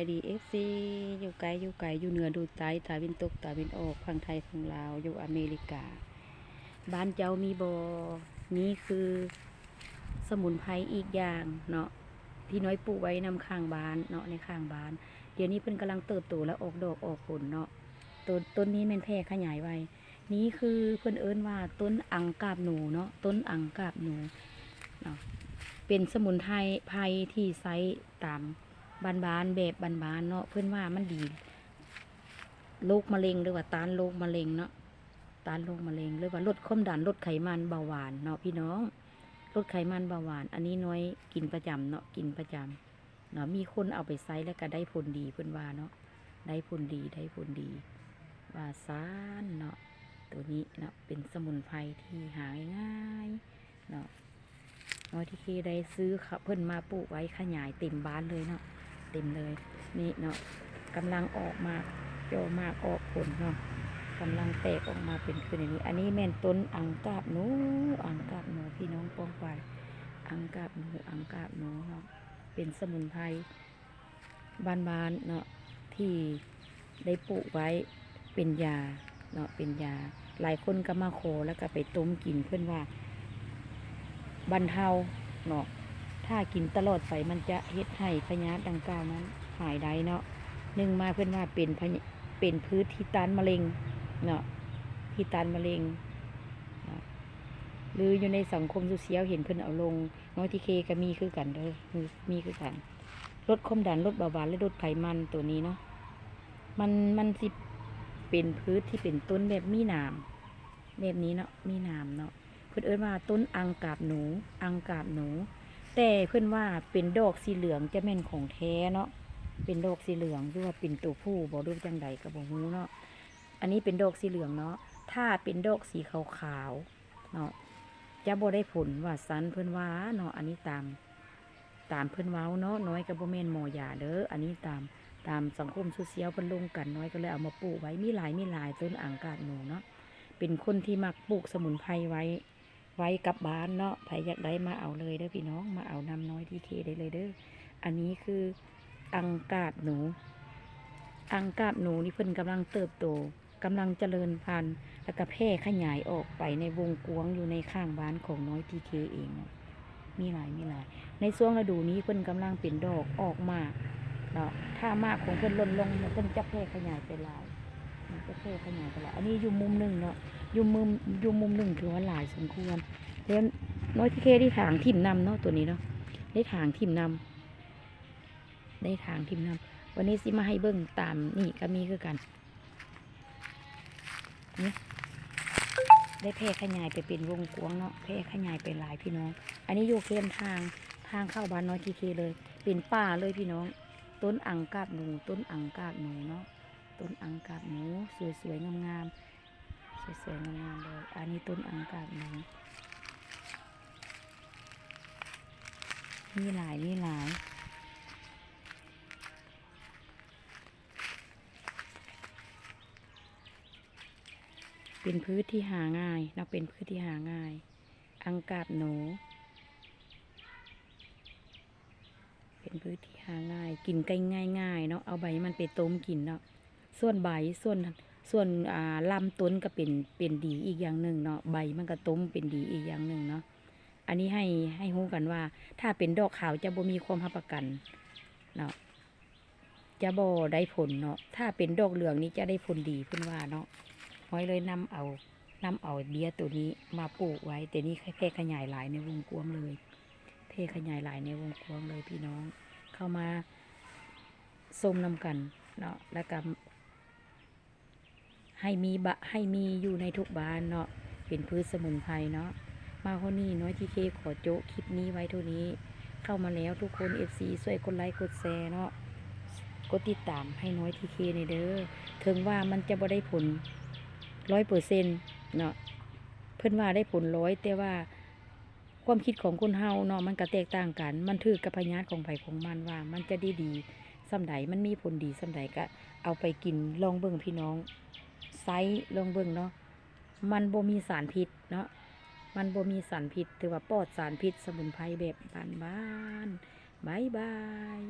ายดีเอฟซีอยู่ไกลอยู่ไกลอยู่เหนือดูใต้ตาวินตกตาวินออกพังไทยพังลาวอยู่อเมริกา บ้านเจ้ามีบอนี่คือสมุนไพรอีกอย่างเนาะที่น้อยปลูกไว้นำข้างบ้านเนาะในข้างบ้าน เดี๋ยวนี้เพิ่นกำลังเติบโตและออกดอกออกผลเนาะต้นต้นนี้แม่นแพร่ขยายไว้ นี่คือเพิ่นเอิ้นว่าต้นอังกาบหนูเนาะต้นอังกาบหนูเนาะเป็นสมุนไพรไพรที่ใช้ตาม บานๆแบบบานๆเนาะเพิ่อนว่ามันดีโรคมะเร็งหรือว่าต้านโรคมะเร็งเนาะต้านโรคมะเร็งหรือว่าลดความดันลดไขมันเบาหวานเนาะพี่น้องลดไขมันเบาหวาน อันนี้น้อยกินประจำเนาะกินประจำเนาะมีคนเอาไปใช้แล้วก็ได้ผลดีเพิ่นว่าเนาะได้ผลดีได้ผลดี ว่าซานเนาะตัวนี้เนาะเป็นสมุนไพรที่หาง่ายเนาะน้อยที่เคได้ซื้อค่ะเพิ่นมาปลูกไว้ขยายเต็มบ้านเลยเนาะ เต็มเลย นี่เนาะกำลังออกมาโจมากออกผลเนาะกำลังแตกออกมาเป็นขึ้นอย่างนี้ อันนี้แม่นต้นอังกาบหนูอังกาบหนูพี่น้องปองไปอังกาบหนูอังกาบหนูเนาะเป็นสมุนไพรบ้านๆเนาะที่ได้ปลูกไว้เป็นยาเนาะเป็นยา หลายคนก็มาขอแล้วก็ไปต้มกินเพื่อนว่าบรรเทาเนาะ ถ้ากินตลอดไปมันจะเฮ็ดให้พยาธิดังกล่าวนั้นหายได้เนาะหนึ่งมาเพื่อนว่าเป็นพยเป็นพืชที่ต้านมะเร็งเนาะที่ต้านมะเร็งหรืออยู่ในสังคมโซเชียลเห็นเพื่อนเอาลงน้อยทีเคก็มีคือกันเด้อมีคือกันลดความดันลดเบาหวานและลดไขมันตัวนี้เนาะมันมันสิเป็นพืชที่เป็นต้นแบบมีหนามแบบนี้เนาะมีหนามเนาะเพื่อนเอิ้นว่าต้นอังกาบหนู อังกาบหนู แต่เพื่อนว่าเป็นดอกสีเหลืองจะแม่นของแท้เนาะเป็นดอกสีเหลืองหรือว่าเป็นตัวผู้บอกดูจังใดกับบฮูเนาะอันนี้เป็นดอกสีเหลืองเนาะถ้าเป็นดอกสีขาวๆเนาะจะบ่ได้ผลว่าสันเพื่อนว่าเนาะอันนี้ตามตามเพื่อนเว้าเนาะน้อยกับบ่แม่นหมอยาเด้ออันนี้ตามตามสังคมโซเชียลเพิ่นลงกันน้อยก็เลยเอามาปลูกไว้มีหลายมีหลายต้นอ่างกาดหนูเนาะเป็นคนที่มักปลูกสมุนไพรไว้ ไว้กับบ้านเนาะใครอยากได้มาเอาเลยเด้อพี่น้องมาเอานำน้อยที่เคได้เลยเด้ออันนี้คืออังกาบหนู อังกาบหนูนี่เพิ่นกำลังเติบโตกำลังเจริญพันธุ์แล้วก็แพร่ขยายออกไปในวงกว้างอยู่ในข้างบ้านของน้อยทีเคเอง มีหลายมีหลาย ในช่วงฤดูนี้เพิ่นกำลังเป็นดอกออกมาเนาะถ้ามากของเพิ่นลดลงเพิ่นจะแพร่ขยายไปหลาย มันจะแพร่ขยายไปหลายอันนี้อยู่มุมหนึ่งเนาะอยู่มุมอยู่มุมหนึ่งถือว่าหลายสมควรแล้วน้อยที่เคได้ถางทิ่มนำเนาะตัวนี้เนาะได้ถางทิ่มนำได้ถางทิ่มนำวันนี้สิมาให้เบิ้งตามนี่ก็มีคือกันนี่ได้แพร่ขยายไปเป็นวงกว้างเนาะแพร่ขยายไปหลายพี่น้อง อันนี้อยู่เคียนทางทางเข้าบ้านน้อยทีเคเลย เป็นป่าเลยพี่น้อง ต้นอังกาบหนูต้นอังกาบหนูเนาะ ต้นอังกาบหนูสวยๆงามๆสวยๆงามๆเลยอันนี้ต้นอังกาบหนูมีหลายมีหลายเป็นพืชที่หาง่ายเนาะเป็นพืชที่หาง่าย อังกาบหนู เป็นพืชที่หาง่าย กินใกล้ง่ายๆเนาะ เอาใบมันไปต้มกินเนาะ ส่วนใบส่วนส่วนอ่าลำต้นก็เป็นเป็นดีอีกอย่างหนึ่งเนาะใบมันก็ต้มเป็นดีอีกอย่างหนึ่งเนาะอันนี้ให้ให้รู้กันว่า ถ้าเป็นดอกขาวจะบ่มีความรับประกันเนาะจะบ่ได้ผลเนาะถ้าเป็นดอกเหลืองนี้จะได้ผลดีเพื่อนว่าเนาะห้อยเลยนำเอานำเอาเบี้ยตัวนี้มาปลูกไว้แต่นี่แพร่ขยายหลายในวงกว้างเลยเพขยายหลายในวงกว้างเลยพี่น้องเข้ามาส้มนำกันเนาะแล้วก็ ให้มีบะให้มีอยู่ในทุกบ้านเนาะเป็นพืชสมุนไพรเนาะมาคนนี้น้อยทีเคขอโจะคลิปนี้ไว้เท่านี้ เข้ามาแล้วทุกคน FC ช่วยกดไลค์กดแชร์เนาะกดติดตามให้น้อยทีเคในเด้อถึงว่ามันจะบ่ได้ผลร้อยเปอร์เซ็นต์เนาะเพื่อนว่าได้ผลร้อยแต่ว่าความคิดของคนเฮาเนาะมันก็แตกต่างกัน มันถือกับพยาธิของไผของมันว่า มันจะดีดีสำใดมันมีผลดีสำใดก็เอาไปกินลองเบิ่งพี่น้อง ไซส์ลองเบิ่งเนาะมันบ่มีสารพิษเนาะมันบ่มีสารพิษถือว่าปลอดสารพิษสมุนไพรแบบบ้านบ้านบายบาย